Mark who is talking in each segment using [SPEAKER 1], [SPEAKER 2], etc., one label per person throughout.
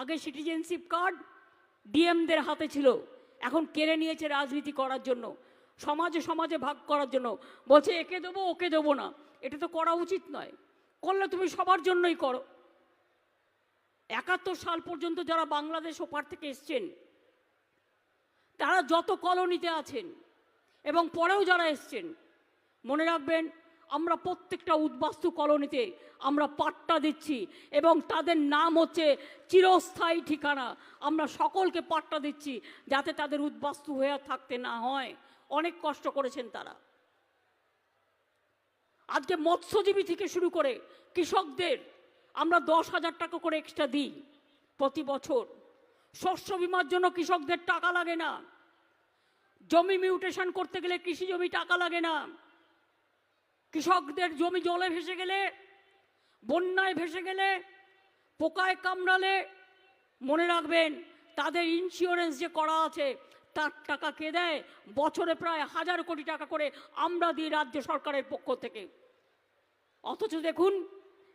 [SPEAKER 1] আগে citizenship card ডিএমদের হাতে ছিল। এখন কেড়ে নিয়েছে রাজনীতি করার জন্য, সমাজে সমাজে ভাগ করার জন্য। বলছে, একে দেবো, ওকে দেবো না। এটা তো করা উচিত নয়। করলে তুমি সবার জন্যই করো। একাত্তর সাল পর্যন্ত যারা বাংলাদেশ ওপার থেকে এসছেন, তারা যত কলোনিতে আছেন এবং পরেও যারা এসছেন, মনে রাখবেন আমরা প্রত্যেকটা উদ্বাস্তু কলোনিতে আমরা পাট্টা দিচ্ছি এবং তাদের নাম হচ্ছে চিরস্থায়ী ঠিকানা। আমরা সকলকে পাট্টা দিচ্ছি যাতে তাদের উদ্বাস্তু হয়ে থাকতে না হয়। অনেক কষ্ট করেছেন তারা। আজকে মৎস্যজীবী থেকে শুরু করে কৃষকদের আমরা দশ হাজার টাকা করে এক্সট্রা দিই প্রতি বছর। শস্য বিমার জন্য কৃষকদের টাকা লাগে না। জমি মিউটেশন করতে গেলে কৃষি জমি টাকা লাগে না। কৃষকদের জমি জলে ভেসে গেলে, বন্যায় ভেসে গেলে, পোকায় কামড়ালে মনে রাখবেন, তাদের ইন্স্যুরেন্স যে করা আছে, তার টাকা কে দেয়? বছরে প্রায় হাজার কোটি টাকা করে আমরা দিই রাজ্য সরকারের পক্ষ থেকে। অথচ দেখুন,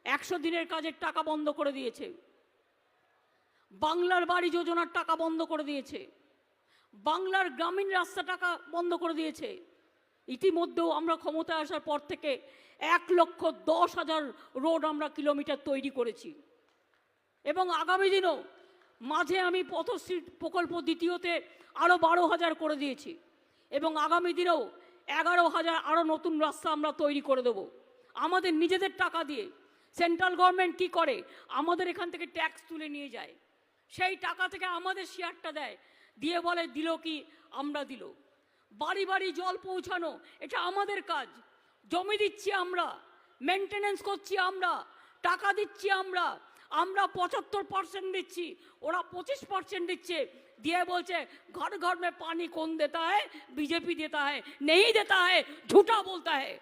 [SPEAKER 1] একশো দিনের কাজের টাকা বন্ধ করে দিয়েছে। বাংলার বাড়ি যোজনার টাকা বন্ধ করে দিয়েছে। বাংলার গ্রামীণ রাস্তা টাকা বন্ধ করে দিয়েছে। ইতিমধ্যেও আমরা ক্ষমতায় আসার পর থেকে এক লক্ষ দশ হাজার রোড আমরা কিলোমিটার তৈরি করেছি। এবং আগামী দিনও মাঝে আমি পথশ্রী প্রকল্প দ্বিতীয়তে আরও বারো হাজার করে দিয়েছি এবং আগামী দিনেও এগারো হাজার আরও নতুন রাস্তা আমরা তৈরি করে দেব। আমাদের নিজেদের টাকা দিয়ে সেন্ট্রাল গভর্নমেন্ট কি করে? আমাদের এখান থেকে ট্যাক্স তুলে নিয়ে যায়। সেই টাকা থেকে আমাদের শেয়ারটা দেয়। দিয়ে বলে, দিল কি? আমরা দিল। বাড়ি বাড়ি জল পৌঁছানো, এটা আমাদের কাজ। জমি দিচ্ছি আমরা মেনটেন্যান্স করছি আমরা, টাকা দিচ্ছি আমরা আমরা পঁচাত্তর পার্সেন্ট দিচ্ছি, ওরা পঁচিশ পার্সেন্ট দিচ্ছে। দিয়ে বলছে, ঘর ঘর মে পানি কোন দেতা হ্যাঁ বিজেপি দেতা হ্যাঁ নেই দেতা হ্যাঁ ঝুটা বলতা হ্যাঁ